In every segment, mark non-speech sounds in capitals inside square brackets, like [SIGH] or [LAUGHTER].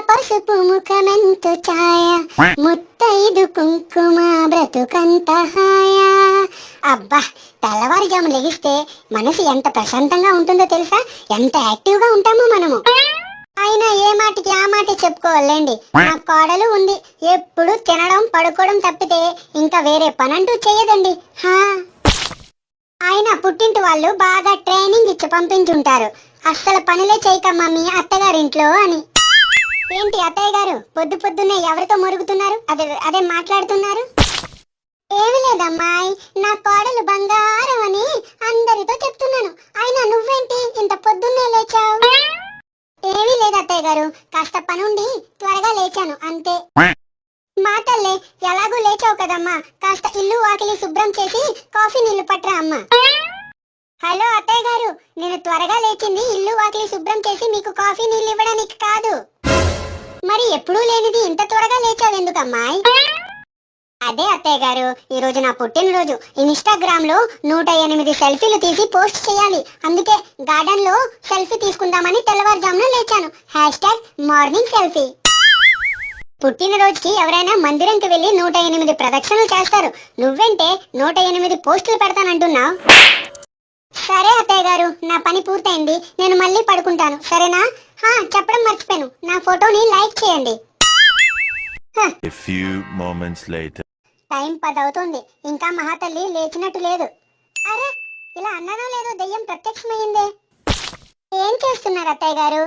పసుపు ముఖమెంతు ఛాయ. ముత్తైదు కుంకుమ బ్రతుకంత హాయ. అబ్బా తెల్లవారుజాము లెగిస్తే మనసు ఎంత ప్రశాంతంగా ఉంటుందో తెలుసా? ఎంత యాక్టివ్గా ఉంటామో మనము. అయినా ఏ మాటకి ఆ మాట చెప్పుకోవాలండి. నా కోడలు ఉంది. ఎప్పుడు తినడం పడుకోవడం తప్పితే ఇంకా వేరే పనంటూ చేయదండి. హా. ఆయన పుట్టింటి వాళ్ళు బాగా ట్రైనింగ్ ఇచ్చి పంపించుంటారు. అస్సలు పనులే చేయకమ్మా మీ అత్తగారింట్లో అని. ఏంటి అత్తయ్య గారు పొద్దు పొద్దున్నే ఎవరితో మురుగుతున్నారు? అదే అదే మాట్లాడుతున్నారు? ఏమి లేదమ్మాయి నా కోడలు బంగారం అని అందరితో చెప్తున్నాను. అయినా నువ్వేంటి ఇంత పొద్దున్నే లేచావు? ఏమీ లేదు అత్తయ్య గారు కాస్త పనుండి త్వరగా లేచాను అంతే. మాటల్లే ఎలాగూ లేచావు కదమ్మా. కాస్త ఇల్లు వాకిలి శుభ్రం చేసి కాఫీ నీళ్ళు పట్టరా అమ్మా. హలో అత్తయ్య గారు నేను త్వరగా లేచింది ఇల్లు వాకిలి శుభ్రం చేసి మీకు కాఫీ నీళ్ళు ఇవ్వడానికి కాదు. మరి ఎప్పుడూ లేనిది ఇంత త్వరగా లేచావు ఎందుకమ్మాయి? అదే అత్తయ్య గారు ఈరోజు నా పుట్టినరోజు. ఇన్స్టాగ్రామ్లో నూట ఎనిమిది సెల్ఫీలు తీసి పోస్ట్ చేయాలి. అందుకే గార్డెన్లో సెల్ఫీ తీసుకుందామని తెల్లవారుజామున లేచాను. Hashtag morning selfie. పుట్టినరోజుకి ఎవరైనా మందిరంకి వెళ్ళి నూట ఎనిమిది ప్రదక్షిణలు చేస్తారు. నువ్వెంటే నూట ఎనిమిది పోస్టులు పెడతానంటున్నావు? సరే అత్తయ్య గారు నా పని పూర్తయింది. నేను మళ్ళీ పడుకుంటాను. సరేనా? హా చెప్పడం మర్చిపోయాను. నా ఫోటోని లైక్ చేయండి. టైం పది అవుతుంది ఇంకా మహాతల్లి లేచినట్టు లేదు. అరే ఇలా అన్నదో లేదో దెయ్యం ప్రత్యక్షమైందే ఏం చేస్తున్నారు అత్తయ్య గారు?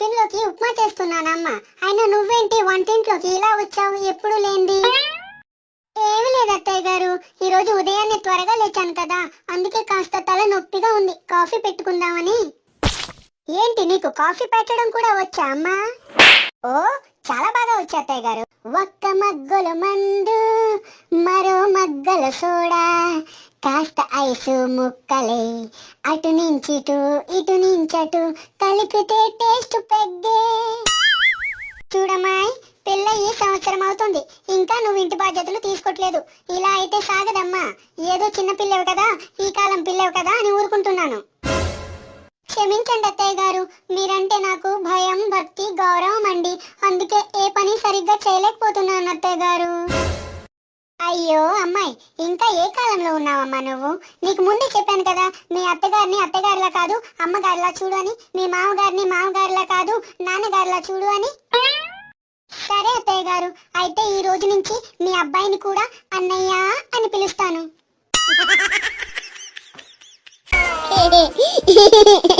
టిఫిన్లోకి ఉప్మా చేస్తున్నానమ్మా. అయినా నువ్వేంటి వంటింట్లోకి ఇలా వచ్చావు? ఎప్పుడు లేంది ఏమి లేదు అత్తయ్య గారు. ఈరోజు ఉదయాన్నే త్వరగా లేచాను కదా. అందుకే కాస్త తల నొప్పిగా ఉంది. కాఫీ పెట్టుకుందామని. ఏంటి నీకు కాఫీ పెట్టడం కూడా వచ్చా అమ్మా? ఓ చాలా బాగా వచ్చా అత్తయ్య గారు. ఒక్క మగ్గుల మందు మరో మగ్గల సోడా. కాస్త ఐసు ముక్కలే అటు నించిటు ఇటు నించటు కలిపితే టేస్ట్ పెగ్గే చూడమాయ్ పిల్ల ఈ సంవత్సరం అవుతుంది. ఇంకా నువ్వు ఇంటి బాధ్యతలు తీసుకోవట్లేదు ఇలా అయితే సాగదమ్మా. ఏదో చిన్న పిల్లవు కదా ఈ కాలం పిల్లవు కదా అని ఊరుకుంటున్నాను. క్షమించండి అత్తయ్య గారు. మీరంటే నాకు భయం భక్తి గౌరవం అండి. అందుకే ఏ పని సరిగ్గా చేయలేకపోతున్నాను అత్తయ్య గారు. అయ్యో అమ్మాయి ఇంకా ఏ కాలంలో ఉన్నావమ్మా నువ్వు? నీకు ముందే చెప్పాను కదా మీ అత్తగారిని అత్తగారిలా కాదు అమ్మగారిలా చూడు అని మీ మామగారిని మామగారిలా కాదు నాన్నగారిలా చూడు అని. సరే అత్తయ్య గారు అయితే ఈ రోజు నుంచి మీ అబ్బాయిని కూడా అన్నయ్య అని పిలుస్తాను. [LAUGHS] [LAUGHS]